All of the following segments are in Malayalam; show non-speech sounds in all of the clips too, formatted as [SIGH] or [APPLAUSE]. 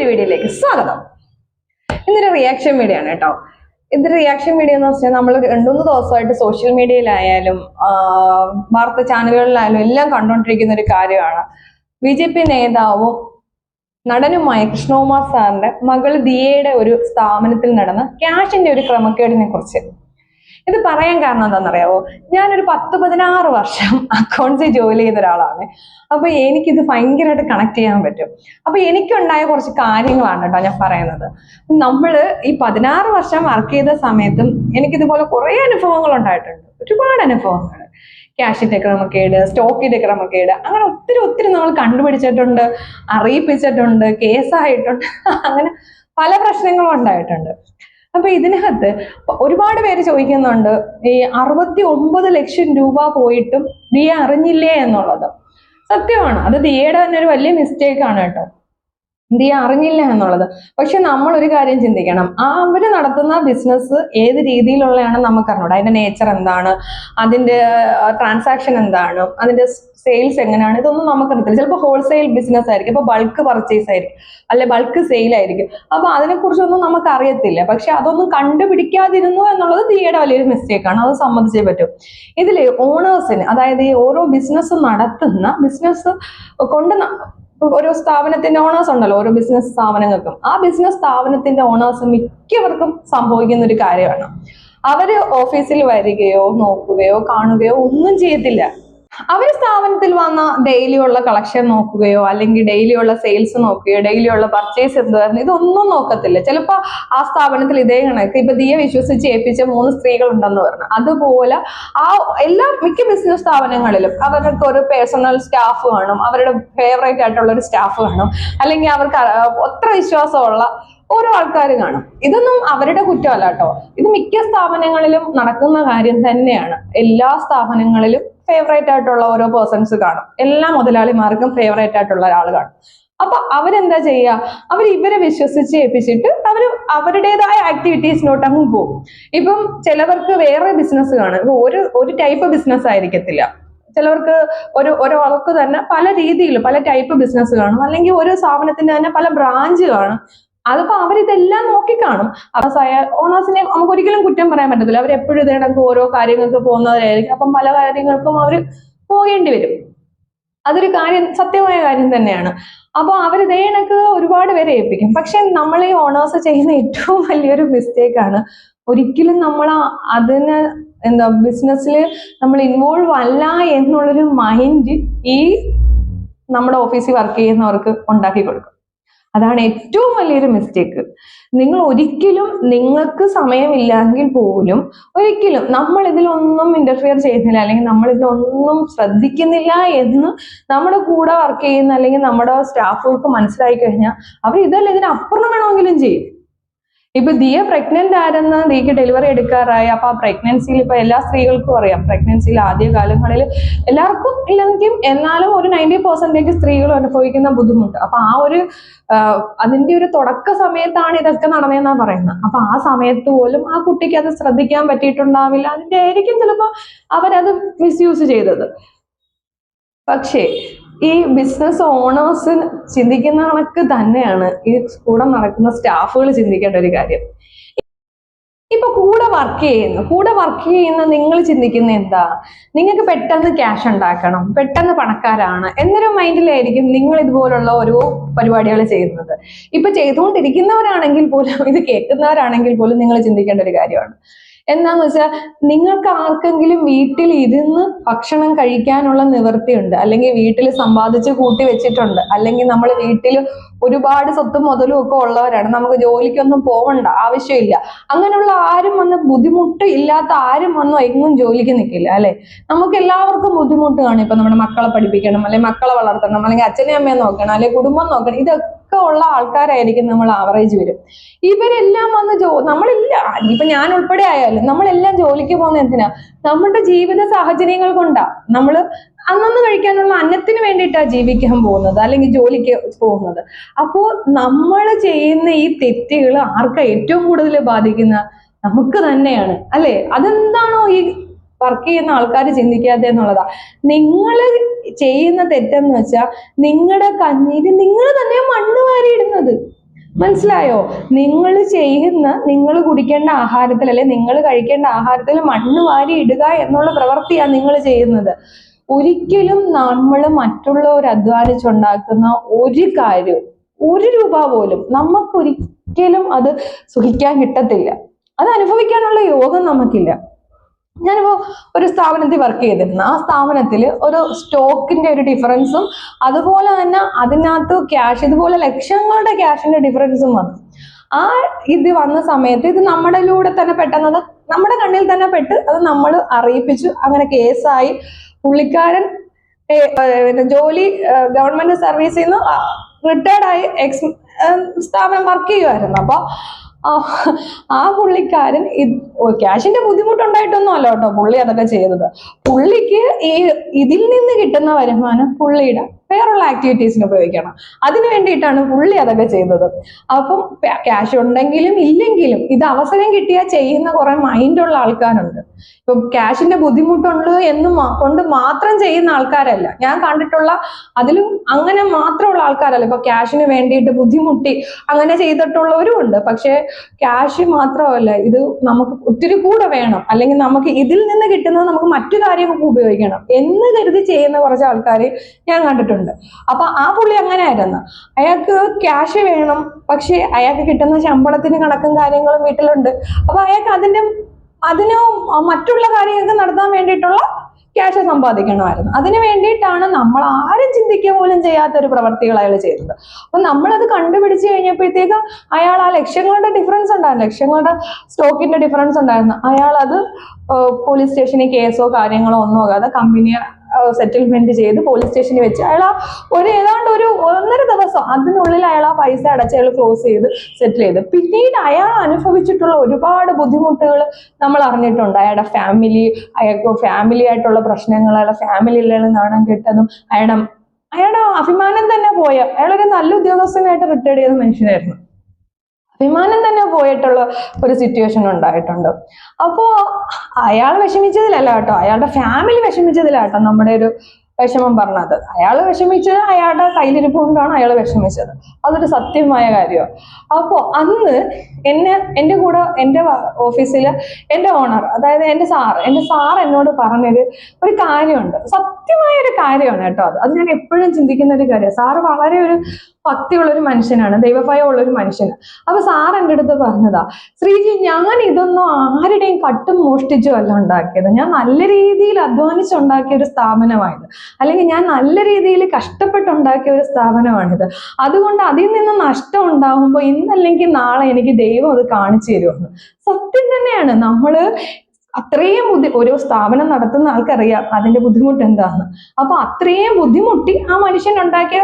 പുതിയൊരു വീഡിയോയിലേക്ക് സ്വാഗതം. ഇന്നൊരു റിയാക്ഷൻ വീഡിയോ ആണ് കേട്ടോ. ഇത് റിയാക്ഷൻ വീഡിയോ എന്ന് വെച്ചാൽ നമ്മൾ രണ്ടുമൂന്ന് ദിവസമായിട്ട് സോഷ്യൽ മീഡിയയിലായാലും വാർത്താ ചാനലുകളിലായാലും എല്ലാം കണ്ടുകൊണ്ടിരിക്കുന്ന ഒരു കാര്യമാണ്. ബി ജെ പി നേതാവും നടനുമായ കൃഷ്ണകുമാർ സാറിന്റെ മകൾ ദിയയുടെ ഒരു സ്ഥാപനത്തിൽ നടന്ന ക്യാഷിന്റെ ഒരു ക്രമക്കേടിനെ കുറിച്ച് ഇത് പറയാൻ കാരണം എന്താണെന്നറിയാവോ? ഞാനൊരു പത്ത് പതിനാറ് വർഷം [LAUGHS] അക്കൗണ്ട്സിൽ ജോലി ചെയ്ത ഒരാളാണ്. അപ്പൊ എനിക്കിത് ഭയങ്കരമായിട്ട് കണക്ട് ചെയ്യാൻ പറ്റും. അപ്പൊ എനിക്കുണ്ടായ കുറച്ച് കാര്യങ്ങളാണ് കേട്ടോ ഞാൻ പറയുന്നത്. നമ്മൾ ഈ പതിനാറ് വർഷം വർക്ക് ചെയ്ത സമയത്തും എനിക്കിതുപോലെ കുറെ അനുഭവങ്ങൾ ഉണ്ടായിട്ടുണ്ട് ഒരുപാട് അനുഭവങ്ങൾ ക്യാഷിന്റെ ക്രമക്കേട് സ്റ്റോക്കിന്റെ ക്രമക്കേട് അങ്ങനെ ഒത്തിരി ഒത്തിരി നമ്മൾ കണ്ടുപിടിച്ചിട്ടുണ്ട് അറിയിപ്പിച്ചിട്ടുണ്ട് കേസായിട്ടുണ്ട് [LAUGHS] അങ്ങനെ പല പ്രശ്നങ്ങളും ഉണ്ടായിട്ടുണ്ട്. അപ്പൊ ഇതിനകത്ത് ഒരുപാട് പേര് ചോദിക്കുന്നുണ്ട് ഈ അറുപത്തി ഒമ്പത് ലക്ഷം രൂപ പോയിട്ടും ദിയ അറിഞ്ഞില്ലേ എന്നുള്ളത്. സത്യമാണ്. അത് ദിയയുടെ തന്നെ ഒരു വലിയ മിസ്റ്റേക്ക് ആണ് കേട്ടോ ചെയ്യാ? അറിഞ്ഞില്ല എന്നുള്ളത്. പക്ഷെ നമ്മൾ ഒരു കാര്യം ചിന്തിക്കണം. ആ അവർ നടത്തുന്ന ബിസിനസ് ഏത് രീതിയിലുള്ളതാണ് നമുക്ക് അറിഞ്ഞൂട അതിന്റെ നേച്ചർ എന്താണ് അതിന്റെ ട്രാൻസാക്ഷൻ എന്താണ്? അതിന്റെ സെയിൽസ് എങ്ങനെയാണ്? ഇതൊന്നും നമുക്കറിയത്തില്ല. ചിലപ്പോൾ ഹോൾസെയിൽ ബിസിനസ് ആയിരിക്കും. ഇപ്പൊ ബൾക്ക് പർച്ചേസ് ആയിരിക്കും. അല്ലെ ബൾക്ക് സെയിൽ ആയിരിക്കും. അപ്പൊ അതിനെക്കുറിച്ചൊന്നും നമുക്ക് അറിയത്തില്ല പക്ഷെ അതൊന്നും കണ്ടുപിടിക്കാതിരുന്നു എന്നുള്ളത് തീയുടെ വലിയൊരു മിസ്റ്റേക്കാണ് അത് സമ്മതിച്ചേ പറ്റും. ഇതിൽ ഓണേഴ്സിന് അതായത് ഈ ഓരോ ബിസിനസ് നടത്തുന്ന ബിസിനസ് കൊണ്ട് ഓരോ സ്ഥാപനത്തിന്റെ ഓണേഴ്സ് ഉണ്ടല്ലോ ഓരോ ബിസിനസ് സ്ഥാപനങ്ങൾക്കും. ആ ബിസിനസ് സ്ഥാപനത്തിന്റെ ഓണേഴ്സ് മിക്കവർക്കും സംഭവിക്കുന്ന ഒരു കാര്യമാണ്. അവർ ഓഫീസിൽ വരികയോ നോക്കുകയോ കാണുകയോ ഒന്നും ചെയ്യത്തില്ല. അവർ സ്ഥാപനത്തിൽ വന്ന ഡെയിലി ഉള്ള കളക്ഷൻ നോക്കുകയോ അല്ലെങ്കിൽ ഡെയിലി ഉള്ള സെയിൽസ് നോക്കുകയോ ഡെയിലി ഉള്ള പർച്ചേസ് എന്തായിരുന്നു ഇതൊന്നും നോക്കത്തില്ല. ചിലപ്പോ ആ സ്ഥാപനത്തിൽ ഇതേ കണക്ക്. ഇപ്പൊ ദിയെ വിശ്വസിച്ച് ഏൽപ്പിച്ച മൂന്ന് സ്ത്രീകൾ ഉണ്ടെന്ന് പറഞ്ഞു. അതുപോലെ ആ എല്ലാ മിക്ക ബിസിനസ് സ്ഥാപനങ്ങളിലും അവർക്ക് ഒരു പേഴ്സണൽ സ്റ്റാഫ് കാണും അവരുടെ ഫേവറേറ്റ് ആയിട്ടുള്ള ഒരു സ്റ്റാഫ് കാണും അല്ലെങ്കിൽ അവർക്ക് ഒത്ര വിശ്വാസമുള്ള ഓരോ ആൾക്കാർ കാണും. ഇതൊന്നും അവരുടെ കുറ്റമല്ല കേട്ടോ. ഇത് മിക്ക സ്ഥാപനങ്ങളിലും നടക്കുന്ന കാര്യം തന്നെയാണ്. എല്ലാ സ്ഥാപനങ്ങളിലും ഫേവറേറ്റ് ആയിട്ടുള്ള ഓരോ പേഴ്സൺസ് കാണും. എല്ലാ മുതലാളിമാർക്കും ഫേവറേറ്റ് ആയിട്ടുള്ള ഒരാൾ കാണും. അപ്പൊ അവരെന്താ ചെയ്യുക അവർ ഇവരെ വിശ്വസിച്ച് ഏൽപ്പിച്ചിട്ട് അവർ അവരുടേതായ ആക്ടിവിറ്റീസിനോട്ട് അങ്ങ് പോകും. ഇപ്പം ചിലവർക്ക് വേറെ ബിസിനസ് കാണും. ഒരു ഒരു ടൈപ്പ് ബിസിനസ് ആയിരിക്കത്തില്ല. ചിലവർക്ക് ഒരു ഒരാൾക്ക് തന്നെ പല രീതിയിൽ പല ടൈപ്പ് ബിസിനസ് കാണും. അല്ലെങ്കിൽ ഒരു സ്ഥാപനത്തിന്റെ തന്നെ പല ബ്രാഞ്ച് കാണും. അതിപ്പോ അവരിതെല്ലാം നോക്കിക്കാണും. അവസായ ഓണേഴ്സിനെ നമുക്ക് ഒരിക്കലും കുറ്റം പറയാൻ പറ്റത്തില്ല. അവർ എപ്പോഴും ഇതേ കണക്ക് ഓരോ കാര്യങ്ങൾക്ക് പോകുന്നവരായിരിക്കും. അപ്പം പല കാര്യങ്ങൾക്കും അവർ പോകേണ്ടി വരും. അതൊരു കാര്യം സത്യമായ കാര്യം തന്നെയാണ്. അപ്പോൾ അവർ കണക്ക് ഒരുപാട് പേരെ ഏൽപ്പിക്കും. പക്ഷെ നമ്മൾ ഈ ഓണേഴ്സ് ചെയ്യുന്ന ഏറ്റവും വലിയൊരു മിസ്റ്റേക്ക് ആണ് ഒരിക്കലും നമ്മൾ അതിന് എന്താ ബിസിനസ്സിൽ നമ്മൾ ഇൻവോൾവ് അല്ല എന്നുള്ളൊരു മൈൻഡ് ഈ നമ്മുടെ ഓഫീസിൽ വർക്ക് ചെയ്യുന്നവർക്ക് ഉണ്ടാക്കി കൊടുക്കും. അതാണ് ഏറ്റവും വലിയൊരു മിസ്റ്റേക്ക് നിങ്ങൾ ഒരിക്കലും നിങ്ങൾക്ക് സമയമില്ലെങ്കിൽ പോലും ഒരിക്കലും നമ്മൾ ഇതിലൊന്നും ഇന്റർഫിയർ ചെയ്യുന്നില്ല അല്ലെങ്കിൽ നമ്മൾ ഇതിലൊന്നും ശ്രദ്ധിക്കുന്നില്ല എന്ന് നമ്മുടെ കൂടെ വർക്ക് ചെയ്യുന്ന അല്ലെങ്കിൽ നമ്മുടെ സ്റ്റാഫുകൾക്ക് മനസ്സിലായി കഴിഞ്ഞാൽ അവർ ഇതല്ല ഇതിനപ്പുറം വേണമെങ്കിലും ചെയ്യും. ഇപ്പൊ ദിയ പ്രഗ്നന്റ് ആരെന്ന് ദിയക്ക് ഡെലിവറി എടുക്കാറായി? അപ്പൊ ആ പ്രഗ്നൻസിയിൽ ഇപ്പൊ എല്ലാ സ്ത്രീകൾക്കും അറിയാം. പ്രഗ്നൻസിയിൽ ആദ്യ കാലങ്ങളിൽ എല്ലാവർക്കും ഇല്ലെങ്കിൽ എന്നാലും ഒരു നയന്റി പെർസെന്റേജ് സ്ത്രീകൾ അനുഭവിക്കുന്ന ബുദ്ധിമുട്ട്. അപ്പൊ ആ ഒരു അതിന്റെ ഒരു തുടക്ക സമയത്താണ് ഇതൊക്കെ നടന്നതെന്നാണ് പറയുന്നത് അപ്പൊ ആ സമയത്ത് പോലും ആ കുട്ടിക്ക് അത് ശ്രദ്ധിക്കാൻ പറ്റിയിട്ടുണ്ടാവില്ല. അതിന്റെ ആയിരിക്കും ചിലപ്പോ അവരത് മിസ്യൂസ് ചെയ്തത്. പക്ഷേ ഈ ബിസിനസ് ഓണേഴ്സ് ചിന്തിക്കുന്ന കണക്ക് തന്നെയാണ്. ഈ കൂടെ നടക്കുന്ന സ്റ്റാഫുകൾ ചിന്തിക്കേണ്ട ഒരു കാര്യം. ഇപ്പൊ കൂടെ വർക്ക് ചെയ്യുന്നു. കൂടെ വർക്ക് ചെയ്യുന്ന നിങ്ങൾ ചിന്തിക്കുന്ന എന്താ? നിങ്ങൾക്ക് പെട്ടെന്ന് ക്യാഷ് ഉണ്ടാക്കണം. പെട്ടെന്ന് പണക്കാരാണ്. എന്നൊരു മൈൻഡിലായിരിക്കും നിങ്ങൾ ഇതുപോലുള്ള ഓരോ പരിപാടികൾ ചെയ്യുന്നത്. ഇപ്പൊ ചെയ്തുകൊണ്ടിരിക്കുന്നവരാണെങ്കിൽ പോലും ഇത് കേൾക്കുന്നവരാണെങ്കിൽ പോലും നിങ്ങൾ ചിന്തിക്കേണ്ട ഒരു കാര്യമാണ്. എന്താന്ന് വെച്ചാൽ നിങ്ങൾക്ക് ആർക്കെങ്കിലും വീട്ടിൽ ഇരുന്ന് ഭക്ഷണം കഴിക്കാനുള്ള നിവൃത്തിയുണ്ട് അല്ലെങ്കിൽ വീട്ടിൽ സമ്പാദിച്ച് കൂട്ടി വെച്ചിട്ടുണ്ട്. അല്ലെങ്കിൽ നമ്മൾ വീട്ടിൽ ഒരുപാട് സ്വത്തും മുതലും ഒക്കെ ഉള്ളവരാണ്. നമുക്ക് ജോലിക്കൊന്നും പോവണ്ട ആവശ്യമില്ല. അങ്ങനെയുള്ള ആരും വന്ന് ബുദ്ധിമുട്ട് ഇല്ലാത്ത ആരും വന്നും എങ്ങും ജോലിക്ക് നിൽക്കില്ല അല്ലെ? നമുക്ക് എല്ലാവർക്കും ബുദ്ധിമുട്ട് കാണും ഇപ്പൊ നമ്മുടെ മക്കളെ പഠിപ്പിക്കണം അല്ലെങ്കിൽ മക്കളെ വളർത്തണം അല്ലെങ്കിൽ അച്ഛനെയും അമ്മയെ നോക്കണം അല്ലെങ്കിൽ കുടുംബം നോക്കണം. ഇതൊക്കെ ഉള്ള ആൾക്കാരായിരിക്കും നമ്മൾ ആവറേജ് വരും. ഇവരെല്ലാം വന്ന് ജോ നമ്മളില്ല ഇപ്പൊ ഞാൻ ഉൾപ്പെടെ ആയാലും നമ്മളെല്ലാം ജോലിക്ക് പോകുന്ന എന്തിനാ? നമ്മുടെ ജീവിത സാഹചര്യങ്ങൾ കൊണ്ടാ. നമ്മൾ അന്നന്ന് കഴിക്കാനുള്ള അന്നത്തിന് വേണ്ടിയിട്ടാണ് ജീവിക്കാൻ പോകുന്നത് അല്ലെങ്കിൽ ജോലിക്ക് പോകുന്നത്. അപ്പോ നമ്മൾ ചെയ്യുന്ന ഈ തെറ്റുകൾ ആർക്കാ ഏറ്റവും കൂടുതൽ ബാധിക്കുന്ന? നമുക്ക് തന്നെയാണ്. അല്ലെ? അതെന്താണോ ഈ വർക്ക് ചെയ്യുന്ന ആൾക്കാർ ചിന്തിക്കാതെ എന്നുള്ളതാ. നിങ്ങൾ ചെയ്യുന്ന തെറ്റെന്ന് വെച്ചാൽ നിങ്ങളുടെ കഞ്ഞിയിൽ നിങ്ങൾ തന്നെ മണ്ണ് വാരിയിടുന്നത്. മനസ്സിലായോ? നിങ്ങൾ ചെയ്യുന്ന നിങ്ങൾ കുടിക്കേണ്ട ആഹാരത്തിൽ അല്ലെ നിങ്ങൾ കഴിക്കേണ്ട ആഹാരത്തിൽ മണ്ണ് വാരി ഇടുക എന്നുള്ള പ്രവൃത്തിയാണ് നിങ്ങൾ ചെയ്യുന്നത്. ഒരിക്കലും നമ്മൾ മറ്റുള്ളവർ അധ്വാനിച്ചുണ്ടാക്കുന്ന ഒരു കാര്യവും ഒരു രൂപ പോലും നമുക്കൊരിക്കലും അത് സുഖിക്കാൻ കിട്ടത്തില്ല. അത് അനുഭവിക്കാനുള്ള യോഗം നമുക്കില്ല. ഞാനിപ്പോ ഒരു സ്ഥാപനത്തിൽ വർക്ക് ചെയ്തിരുന്നു. ആ സ്ഥാപനത്തിൽ ഒരു സ്റ്റോക്കിന്റെ ഒരു ഡിഫറൻസും അതുപോലെ തന്നെ അതിനകത്ത് ക്യാഷ് ഇതുപോലെ ലക്ഷങ്ങളുടെ ക്യാഷിന്റെ ഡിഫറൻസും വന്നു. ആ ഇത് വന്ന സമയത്ത് ഇത് നമ്മുടെലൂടെ തന്നെ പെട്ടെന്നത് നമ്മുടെ കണ്ണിൽ തന്നെ പെട്ട് അത് നമ്മൾ അറിയിപ്പിച്ചു. അങ്ങനെ കേസായി പുള്ളിക്കാരൻ ജോലി ഗവൺമെന്റ് സർവീസിൽ നിന്ന് റിട്ടയർഡായി എക്സ് സ്ഥാപനം വർക്ക് ചെയ്യുമായിരുന്നു അപ്പൊ ആ പുള്ളിക്കാരൻ ക്യാഷിന്റെ ബുദ്ധിമുട്ടുണ്ടായിട്ടൊന്നും അല്ല കേട്ടോ പുള്ളി അതൊക്കെ ചെയ്തത്. പുള്ളിക്ക് ഈ ഇതിൽ നിന്ന് കിട്ടുന്ന വരുമാനം പുള്ളിയുടെ വേറുള്ള ആക്ടിവിറ്റീസിന് ഉപയോഗിക്കണം. അതിനു വേണ്ടിയിട്ടാണ് പുള്ളി അതൊക്കെ ചെയ്തത്. അപ്പം ക്യാഷ് ഉണ്ടെങ്കിലും ഇല്ലെങ്കിലും ഇത് അവസരം കിട്ടിയാൽ ചെയ്യുന്ന കുറെ മൈൻഡുള്ള ആൾക്കാരുണ്ട്. ഇപ്പം ക്യാഷിന്റെ ബുദ്ധിമുട്ടുണ്ട് എന്ന് കൊണ്ട് മാത്രം ചെയ്യുന്ന ആൾക്കാരല്ല. ഞാൻ കണ്ടിട്ടുള്ള അതിലും അങ്ങനെ മാത്രമുള്ള ആൾക്കാരല്ല. ഇപ്പൊ ക്യാഷിന് വേണ്ടിയിട്ട് ബുദ്ധിമുട്ടി അങ്ങനെ ചെയ്തിട്ടുള്ളവരും ഉണ്ട്. പക്ഷെ ക്യാഷ് മാത്രമല്ല ഇത് നമുക്ക് ഒത്തിരി കൂടെ വേണം. അല്ലെങ്കിൽ നമുക്ക് ഇതിൽ നിന്ന് കിട്ടുന്നത് നമുക്ക് മറ്റു കാര്യങ്ങൾക്ക് ഉപയോഗിക്കണം എന്ന് കരുതി ചെയ്യുന്ന കുറച്ച് ആൾക്കാർ ഞാൻ കണ്ടിട്ടുണ്ട്. അപ്പൊ ആ പുള്ളി അങ്ങനെ ആയിരുന്നു അയാൾക്ക് ക്യാഷ് വേണം. പക്ഷെ അയാൾക്ക് കിട്ടുന്ന ശമ്പളത്തിന് കണക്കും കാര്യങ്ങളും വീട്ടിലുണ്ട്. അപ്പൊ അയാൾക്ക് അതിന്റെ അതിന് മറ്റുള്ള കാര്യങ്ങൾക്ക് നടത്താൻ വേണ്ടിയിട്ടുള്ള ക്യാഷ് സമ്പാദിക്കണമായിരുന്നു. അതിനു വേണ്ടിയിട്ടാണ് നമ്മൾ ആരും ചിന്തിക്കുക പോലും ചെയ്യാത്ത ഒരു പ്രവർത്തികൾ അയാൾ ചെയ്തത്. അപ്പൊ നമ്മളത് കണ്ടുപിടിച്ച് കഴിഞ്ഞപ്പോഴത്തേക്ക് അയാൾ ആ ലക്ഷ്യങ്ങളുടെ ഡിഫറൻസ് ഉണ്ടായിരുന്നു. ലക്ഷ്യങ്ങളുടെ സ്റ്റോക്കിന്റെ ഡിഫറൻസ് ഉണ്ടായിരുന്നു. അയാൾ അത് പോലീസ് സ്റ്റേഷനിൽ കേസോ കാര്യങ്ങളോ ഒന്നും ആകാതെ കമ്പനിയെ സെറ്റിൽമെന്റ് ചെയ്ത് പോലീസ് സ്റ്റേഷനിൽ വെച്ച് അയാൾ ആ ഒരു ഏതാണ്ട് ഒരു ഒന്നര ദിവസം അതിനുള്ളിൽ അയാൾ ആ പൈസ അടച്ച് അയാൾ ക്ലോസ് ചെയ്ത് സെറ്റിൽ ചെയ്ത്. പിന്നീട് അയാൾ അനുഭവിച്ചിട്ടുള്ള ഒരുപാട് ബുദ്ധിമുട്ടുകൾ നമ്മൾ അറിഞ്ഞിട്ടുണ്ട്. അയാളുടെ ഫാമിലി അയാൾക്ക് ഫാമിലി ആയിട്ടുള്ള പ്രശ്നങ്ങൾ അയാളുടെ ഫാമിലിയിൽ നാണം കിട്ടതും അയാളുടെ അയാളുടെ അഭിമാനം തന്നെ പോയ അയാളൊരു നല്ല ഉദ്യോഗസ്ഥനായിട്ട് റിട്ടയർഡ് ചെയ്ത മനുഷ്യനായിരുന്നു. വിമാനം തന്നെ പോയിട്ടുള്ള ഒരു സിറ്റുവേഷൻ ഉണ്ടായിട്ടുണ്ട്. അപ്പോ അയാൾ വിഷമിച്ചതിലല്ല കേട്ടോ. അയാളുടെ ഫാമിലി വിഷമിച്ചതിലാട്ടോ നമ്മുടെ ഒരു വിഷമം പറഞ്ഞത്. അയാൾ വിഷമിച്ചത് അയാളുടെ കയ്യിലിരിപ്പ് കൊണ്ടാണ് അയാൾ വിഷമിച്ചത്. അതൊരു സത്യമായ കാര്യമാണ് അപ്പോൾ അന്ന് എന്നെ എന്റെ കൂടെ എന്റെ ഓഫീസിൽ എന്റെ ഓണർ അതായത് എന്റെ സാർ എന്റെ സാർ എന്നോട് പറഞ്ഞൊരു ഒരു കാര്യമുണ്ട്. സത്യമായ ഒരു കാര്യമാണ് കേട്ടോ അത്. അത് ഞാൻ എപ്പോഴും ചിന്തിക്കുന്ന ഒരു കാര്യമാണ് സാറ് വളരെ ഒരു ഭക്തിയുള്ള ഒരു മനുഷ്യനാണ് ദൈവഭയമുള്ള ഒരു മനുഷ്യന് അപ്പൊ സാർ എന്റെ അടുത്ത് പറഞ്ഞതാ ശ്രീജി ഞാൻ ഇതൊന്നും ആരുടെയും കട്ടും മോഷ്ടിച്ചും അല്ല ഉണ്ടാക്കിയത്. ഞാൻ നല്ല രീതിയിൽ അധ്വാനിച്ചുണ്ടാക്കിയ ഒരു സ്ഥാപനമായത്. അല്ലെങ്കിൽ ഞാൻ നല്ല രീതിയിൽ കഷ്ടപ്പെട്ടുണ്ടാക്കിയ ഒരു സ്ഥാപനമാണിത്. അതുകൊണ്ട് അതിൽ നിന്ന് നഷ്ടം ഉണ്ടാകുമ്പോൾ ഇന്നല്ലെങ്കിൽ നാളെ എനിക്ക് ദൈവം അത് കാണിച്ചു തരുമെന്ന്. സത്യം തന്നെയാണ്. നമ്മൾ അത്രയും ബുദ്ധി ഒരു സ്ഥാപനം നടത്തുന്ന ആൾക്കറിയാം അതിന്റെ ബുദ്ധിമുട്ട് എന്താന്ന്. അപ്പൊ അത്രയും ബുദ്ധിമുട്ടി ആ മനുഷ്യൻ ഉണ്ടാക്കിയ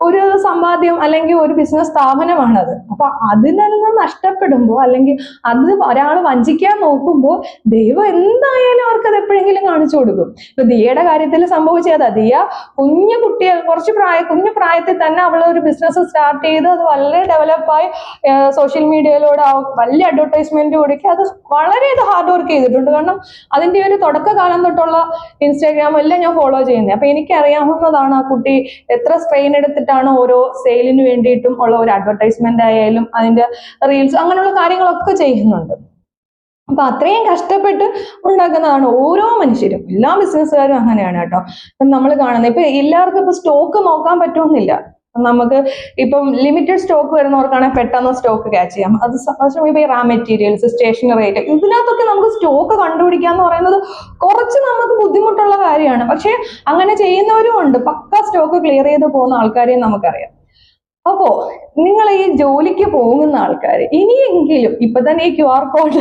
ഒരു സമ്പാദ്യം അല്ലെങ്കിൽ ഒരു ബിസിനസ് സ്ഥാപനമാണത്. അപ്പൊ അതിൽ നിന്ന് അല്ലെങ്കിൽ അത് ഒരാൾ വഞ്ചിക്കാൻ നോക്കുമ്പോൾ ദൈവം എന്തായാലും അവർക്ക് അത് എപ്പോഴെങ്കിലും കാണിച്ചു കൊടുക്കും. ഇപ്പൊ ദിയയുടെ കാര്യത്തിൽ സംഭവിച്ചത് ദിയ കുഞ്ഞു കുട്ടിയെ കുറച്ച് പ്രായ കുഞ്ഞു പ്രായത്തിൽ തന്നെ അവൾ ഒരു ബിസിനസ് സ്റ്റാർട്ട് ചെയ്ത് അത് വളരെ ഡെവലപ്പായി സോഷ്യൽ മീഡിയയിലൂടെ വലിയ അഡ്വർടൈസ്മെന്റ് കൊടുക്കുക അത് വളരെ ഇത് ഹാർഡ് വർക്ക് ചെയ്തിട്ടുണ്ട്. കാരണം അതിന്റെ ഒരു തുടക്കകാലം തൊട്ടുള്ള ഇൻസ്റ്റാഗ്രാം എല്ലാം ഞാൻ ഫോളോ ചെയ്യുന്നത് അപ്പൊ എനിക്കറിയാവുന്നതാണ് ആ കുട്ടി എത്ര സ്ട്രെയിൻ എടുത്തിട്ടാണ് ഓരോ സെയിലിന് വേണ്ടിയിട്ടും ഉള്ള ഒരു അഡ്വർടൈസ്മെന്റ് ആയാലും അതിന്റെ റീൽസ് അങ്ങനെയുള്ള കാര്യങ്ങളൊക്കെ ചെയ്യുന്നുണ്ട്. അപ്പൊ അത്രയും കഷ്ടപ്പെട്ട് ഉണ്ടാക്കുന്നതാണ് ഓരോ മനുഷ്യരും. എല്ലാ ബിസിനസ്സുകാരും അങ്ങനെയാണ് കേട്ടോ. നമ്മൾ കാണുന്നത്. ഇപ്പൊ എല്ലാവർക്കും ഇപ്പൊ സ്റ്റോക്ക് നോക്കാൻ പറ്റുമെന്നില്ല. നമുക്ക് ഇപ്പം ലിമിറ്റഡ് സ്റ്റോക്ക് വരുന്നവർക്കാണെങ്കിൽ പെട്ടെന്ന് സ്റ്റോക്ക് ക്യാച്ച് ചെയ്യാം. അത് സമയം പക്ഷേ ഇപ്പൊ ഈ റാ മെറ്റീരിയൽസ് സ്റ്റേഷനറി ഐറ്റം ഇതിനകത്തൊക്കെ നമുക്ക് സ്റ്റോക്ക് കണ്ടുപിടിക്കുക എന്ന് പറയുന്നത് കുറച്ച് നമുക്ക് ബുദ്ധിമുട്ടുള്ള കാര്യമാണ്. പക്ഷെ അങ്ങനെ ചെയ്യുന്നവരും ഉണ്ട്. പക്ക സ്റ്റോക്ക് ക്ലിയർ ചെയ്ത് പോകുന്ന ആൾക്കാരെയും നമുക്കറിയാം. അപ്പോ നിങ്ങൾ ഈ ജോലിക്ക് പോകുന്ന ആൾക്കാർ ഇനിയെങ്കിലും ഇപ്പൊ തന്നെ ഈ ക്യു ആർ കോഡ്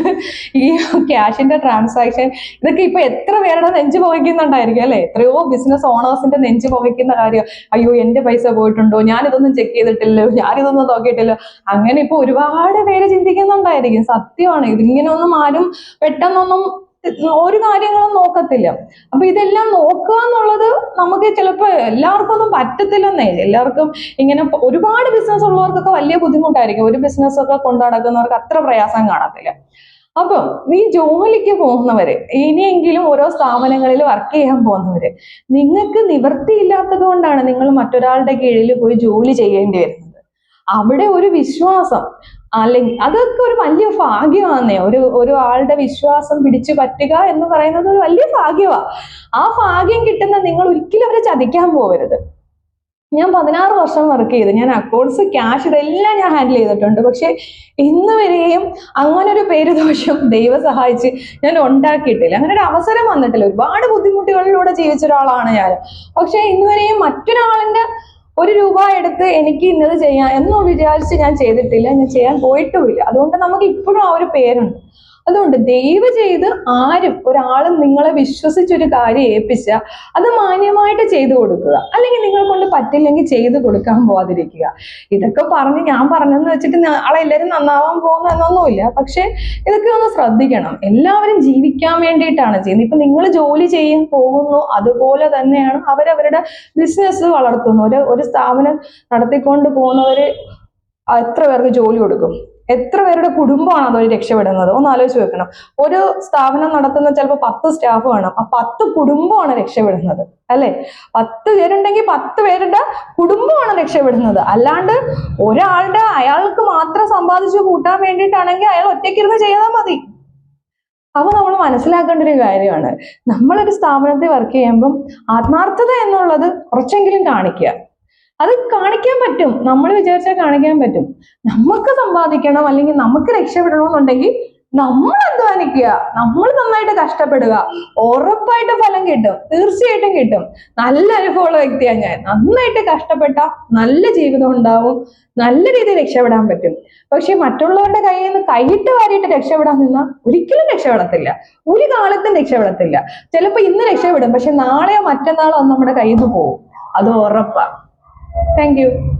ഈ ക്യാഷിന്റെ ട്രാൻസാക്ഷൻ ഇതൊക്കെ ഇപ്പൊ എത്ര പേരുടെ നെഞ്ച് പുകയ്ക്കുന്നുണ്ടായിരിക്കും അല്ലെ? എത്രയോ ബിസിനസ് ഓണേഴ്സിന്റെ നെഞ്ച് പുകയ്ക്കുന്ന കാര്യം. അയ്യോ എന്റെ പൈസ പോയിട്ടുണ്ടോ? ഞാനിതൊന്നും ചെക്ക് ചെയ്തിട്ടില്ലല്ലോ ഞാനിതൊന്നും നോക്കിയിട്ടില്ലോ. അങ്ങനെ ഇപ്പൊ ഒരുപാട് പേര് ചിന്തിക്കുന്നുണ്ടായിരിക്കും. സത്യമാണ്. ഇതിങ്ങനെ ഒന്നും ആരും പെട്ടെന്നൊന്നും ഒരു കാര്യങ്ങളും നോക്കത്തില്ല. അപ്പൊ ഇതെല്ലാം നോക്കുക എന്നുള്ളത് നമുക്ക് ചിലപ്പോൾ എല്ലാവർക്കും ഒന്നും പറ്റത്തില്ലെന്നേ. എല്ലാവർക്കും ഇങ്ങനെ ഒരുപാട് ബിസിനസ് ഉള്ളവർക്കൊക്കെ വലിയ ബുദ്ധിമുട്ടായിരിക്കും. ഒരു ബിസിനസ് ഒക്കെ കൊണ്ടു നടക്കുന്നവർക്ക് അത്ര പ്രയാസം കാണത്തില്ല. അപ്പം നീ ജോലിക്ക് പോകുന്നവര് ഇനിയെങ്കിലും ഓരോ സ്ഥാപനങ്ങളിൽ വർക്ക് ചെയ്യാൻ പോകുന്നവര് നിങ്ങൾക്ക് നിവൃത്തിയില്ലാത്തത് കൊണ്ടാണ് നിങ്ങൾ മറ്റൊരാളുടെ കീഴിൽ പോയി ജോലി ചെയ്യേണ്ടി വരുന്നത്. അവിടെ ഒരു വിശ്വാസം അല്ലെങ്കിൽ അതൊക്കെ ഒരു വലിയ ഭാഗ്യമാന്നേ. ഒരു ഒരു ആളുടെ വിശ്വാസം പിടിച്ചു പറ്റുക എന്ന് പറയുന്നത് ഒരു വലിയ ഭാഗ്യമാണ് ആ ഭാഗ്യം കിട്ടുന്ന നിങ്ങൾ ഒരിക്കലും അവരെ ചതിക്കാൻ പോകരുത് ഞാൻ പതിനാറ് വർഷം വർക്ക് ചെയ്തു. ഞാൻ അക്കൗണ്ട്സ് ക്യാഷ് ഇതെല്ലാം ഞാൻ ഹാൻഡിൽ ചെയ്തിട്ടുണ്ട്. പക്ഷെ ഇന്ന് വരെയും അങ്ങനെ ഒരു പേര് ദോഷം [LAUGHS] ദൈവ സഹായിച്ച് ഞാൻ ഉണ്ടാക്കിയിട്ടില്ല. അങ്ങനെ ഒരു അവസരം വന്നിട്ടില്ല. ഒരുപാട് ബുദ്ധിമുട്ടുകളിലൂടെ ജീവിച്ച ഒരാളാണ് ഞാൻ. പക്ഷെ ഇന്ന് വരെയും മറ്റൊരാളിന്റെ ഒരു രൂപ എടുത്ത് എനിക്ക് ഇന്നത് ചെയ്യാം എന്നും വിചാരിച്ച് ഞാൻ ചെയ്തിട്ടില്ല. ഞാൻ ചെയ്യാൻ പോയിട്ടുമില്ല. അതുകൊണ്ട് നമുക്ക് ഇപ്പോഴും ആ ഒരു പേരുണ്ട്. അതുകൊണ്ട് ദയവ് ചെയ്ത് ആരും ഒരാളും നിങ്ങളെ വിശ്വസിച്ചൊരു കാര്യം ഏൽപ്പിച്ച അത് മാന്യമായിട്ട് ചെയ്തു കൊടുക്കുക. അല്ലെങ്കിൽ നിങ്ങൾ കൊണ്ട് പറ്റില്ലെങ്കിൽ ചെയ്തു കൊടുക്കാൻ പോവാതിരിക്കുക. ഇതൊക്കെ പറഞ്ഞ് ഞാൻ പറഞ്ഞെന്ന് വെച്ചിട്ട് ആളെ എല്ലാവരും നന്നാവാൻ പോകുന്ന എന്നൊന്നുമില്ല. പക്ഷെ ഇതൊക്കെ ഒന്ന് ശ്രദ്ധിക്കണം. എല്ലാവരും ജീവിക്കാൻ വേണ്ടിയിട്ടാണ് ചെയ്യുന്നത്. ഇപ്പൊ നിങ്ങൾ ജോലി ചെയ്യാൻ പോകുന്നു അതുപോലെ തന്നെയാണ് അവരവരുടെ ബിസിനസ് വളർത്തുന്നു. ഒരു ഒരു സ്ഥാപനം നടത്തിക്കൊണ്ട് പോകുന്നവര് എത്ര പേർക്ക് ജോലി കൊടുക്കും? എത്ര പേരുടെ കുടുംബമാണ് അതുവഴി രക്ഷപ്പെടുന്നത്? ഒന്ന് ആലോചിച്ച് വെക്കണം. ഒരു സ്ഥാപനം നടത്തുന്ന ചിലപ്പോൾ പത്ത് സ്റ്റാഫ് വേണം. ആ പത്ത് കുടുംബമാണ് രക്ഷപ്പെടുന്നത്. അല്ലെ? പത്ത് പേരുണ്ടെങ്കിൽ പത്ത് പേരുടെ കുടുംബമാണ് രക്ഷപ്പെടുന്നത്. അല്ലാണ്ട് ഒരാളുടെ അയാൾക്ക് മാത്രം സമ്പാദിച്ചു കൂട്ടാൻ വേണ്ടിയിട്ടാണെങ്കിൽ അയാൾ ഒറ്റയ്ക്കിരുന്ന് ചെയ്താൽ മതി. അപ്പൊ നമ്മൾ മനസ്സിലാക്കേണ്ട ഒരു കാര്യമാണ്. നമ്മളൊരു സ്ഥാപനത്തിൽ വർക്ക് ചെയ്യുമ്പം ആത്മാർത്ഥത എന്നുള്ളത് കുറച്ചെങ്കിലും കാണിക്കുക. അത് കാണിക്കാൻ പറ്റും. നമ്മൾ വിചാരിച്ചാൽ കാണിക്കാൻ പറ്റും. നമുക്ക് സമ്പാദിക്കണം അല്ലെങ്കിൽ നമുക്ക് രക്ഷപ്പെടണമെന്നുണ്ടെങ്കിൽ നമ്മൾ അധ്വാനിക്കുക. നമ്മൾ നന്നായിട്ട് കഷ്ടപ്പെടുക. ഉറപ്പായിട്ട് ഫലം കിട്ടും. തീർച്ചയായിട്ടും കിട്ടും. നല്ല അനുഭവമുള്ള വ്യക്തിയാണ് ഞാൻ. നന്നായിട്ട് കഷ്ടപ്പെട്ട നല്ല ജീവിതം ഉണ്ടാവും. നല്ല രീതിയിൽ രക്ഷപ്പെടാൻ പറ്റും. പക്ഷെ മറ്റുള്ളവരുടെ കയ്യിൽ നിന്ന് കൈയിട്ട് വാരിയിട്ട് രക്ഷപ്പെടാൻ നിന്നാൽ ഒരിക്കലും രക്ഷപ്പെടത്തില്ല. ഒരു കാലത്തും രക്ഷപ്പെടത്തില്ല. ചിലപ്പോൾ ഇന്ന് രക്ഷപ്പെടും. പക്ഷെ നാളെയോ മറ്റന്നാളോ നമ്മുടെ കയ്യിൽ നിന്ന് പോകും അത് ഉറപ്പാ. Thank you.